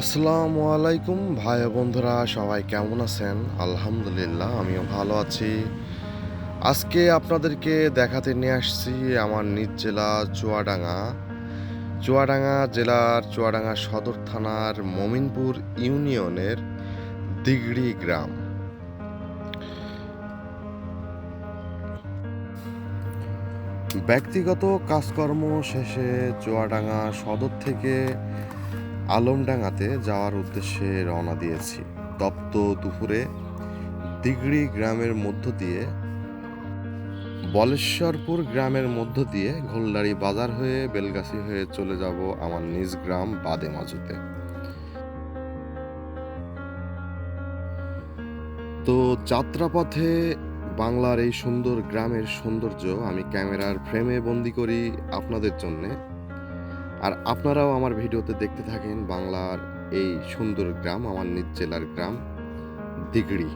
আসসালামু আলাইকুম ভাই বন্ধুরা, সবাই কেমন আছেন? আলহামদুলিল্লাহ, আমিও ভালো আছি। আজকে আপনাদেরকে দেখাতে নিয়ে আসছি আমার নিজ জেলা চুয়াডাঙ্গা। চুয়াডাঙ্গা জেলার চুয়াডাঙ্গা সদর থানার মমিনপুর ইউনিয়নের দিগড়ি গ্রাম। ব্যক্তিগত কাজকর্ম শেষে চুয়াডাঙ্গা সদর থেকে আলমডাঙ্গাতে যাওয়ার উদ্দেশ্যে রওনা দিয়েছি। তপ্ত দুপুরে দিগড়ি গ্রামের মধ্য দিয়ে, বলেশ্বরপুর গ্রামের মধ্য দিয়ে ঘোলদারি বাজার হয়ে বেলগাছি হয়ে চলে যাব আমার নিজ গ্রাম বাদে মাজুতে। তো যাত্রাপথে বাংলার এই সুন্দর গ্রামের সৌন্দর্য আমি ক্যামেরার ফ্রেমে বন্দি করি আপনাদের জন্যে। আর আপনারাও আমার ভিডিওতে দেখতে থাকেন বাংলার এই সুন্দর গ্রাম, আমার নিজ জেলার গ্রাম, দিগড়ি।